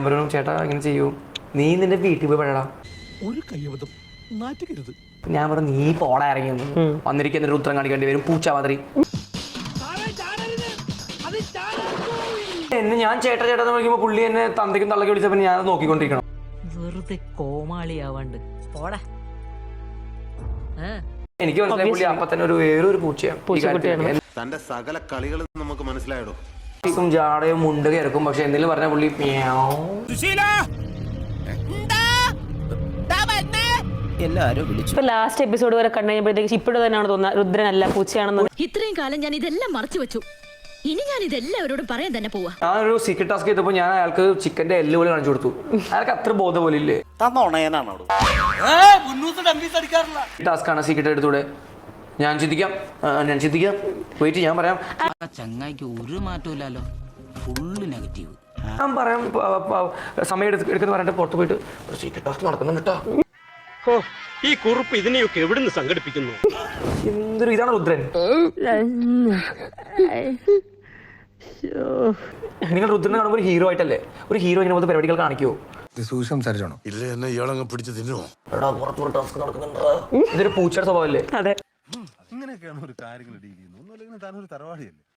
ഞാൻ ചേട്ടാ ഇങ്ങനെ ചെയ്യൂ. നീ നിന്റെ വീട്ടിൽ പോയി പഴടാ. ഒരു കയ്യബദ്ധം നാറ്റിക്കരുത്. ഞാൻ പറഞ്ഞു നീ പോടാ ഇറങ്ങി വന്നു. വന്നിരിക്കുന്ന ഉത്തരം കാണിക്കേണ്ടി വരും. പൂച്ച മാതിരി. എന്നെ ഞാൻ ചേട്ട ചേട്ടാ എന്ന് വിളിക്കുമ്പോൾ പുള്ളി എന്നെ തന്തയ്ക്കും തള്ളക്ക് വിളിച്ചപ്പോ ഞാൻ നോക്കിക്കൊണ്ടിരിക്കണം. വെറുതെ കോമാളിയാവാണ്ട്. പോടാ. എനിക്ക് മനസ്സിലായി പുള്ളി അപ്പൊ തന്നെ ഒരു വേറൊരു പൂച്ചയാണ്. തന്റെ സകല കളികളും നമുക്ക് മനസ്സിലായടോ ും? ജാടയും മുണ്ട് ഇറക്കും പക്ഷെ എന്തെങ്കിലും പറഞ്ഞ പുള്ളി. ഇപ്പൊ ലാസ്റ്റ് എപ്പിസോഡ് വരെ കണ്ടു കഴിഞ്ഞപ്പോഴത്തേക്ക് ഇപ്പോഴും തന്നെയാണ് തോന്നുന്നത്. രുദ്രനല്ല പൂച്ചയാണെന്ന്. ഇത്രയും കാലം ഞാൻ ഇതെല്ലാം മറച്ചു വെച്ചു. ഇനി ഞാൻ ഇതെല്ലാവരോടും പറയാൻ തന്നെ പോവാ. ഒരു സീക്രട്ട് ടാസ്ക് ചെയ്തപ്പോൾ ഞാൻ അയാൾക്ക് ചിക്കന്റെ എല്ല് പോലെ കാണിച്ചു കൊടുത്തു. അയാൾക്ക് അത്ര ബോധം പോലെ ഇല്ലേ? ടാസ്ക് ആണ് സീക്രട്ട് എടുത്തൂടെ? ഞാൻ ചിന്തിക്കാം. ഞാൻ ചിന്തിക്കാം. വെയിറ്റ് ഞാൻ പറയാം. ചങ്ങായിക്ക് ഒരു മാറ്റമില്ലല്ലോ ഫുള്ള് നെഗറ്റീവ്. ഞാൻ പറയാം പ- പ- സമയം എടുത്ത് എടുക്കുന്ന പറഞ്ഞിട്ട് പുറത്ത് പോയിട്ട് ഒരു സീക്രട്ട് ടാസ്ക് നടക്കുന്നുണ്ട് കേട്ടോ ഈ കുറിപ്പ് ഇതിനെയൊക്കെ എവിടുന്ന് സംഘടിപ്പിക്കുന്നു? എന്തൊരു ഇതാണ് രുദ്രൻ? നിങ്ങൾ രുദ്രനെ കാണുമ്പോൾ ഒരു ഹീറോ ആയിട്ടല്ലേ? ഒരു ഹീറോ ഇങ്ങനെ പോലത്തെ പരിപാടികൾ കാണിക്കുമോ ഇല്ല എന്നെ ഇയാളങ്ങ് പിടിച്ച് തിന്നുമോ എടാ പുറത്ത് ടാസ്ക് നടക്കുന്നുണ്ട്. ഇതൊരു പൂച്ചയുടെ സ്വഭാവമല്ലേ? അതെ. ഇങ്ങനെയൊക്കെയാണ് ഒരു കാര്യങ്ങൾ ഡീൽ ചെയ്യുന്നത്. ഒന്നും അല്ലെങ്കിൽ താനൊരു തറവാടിയല്ലേ?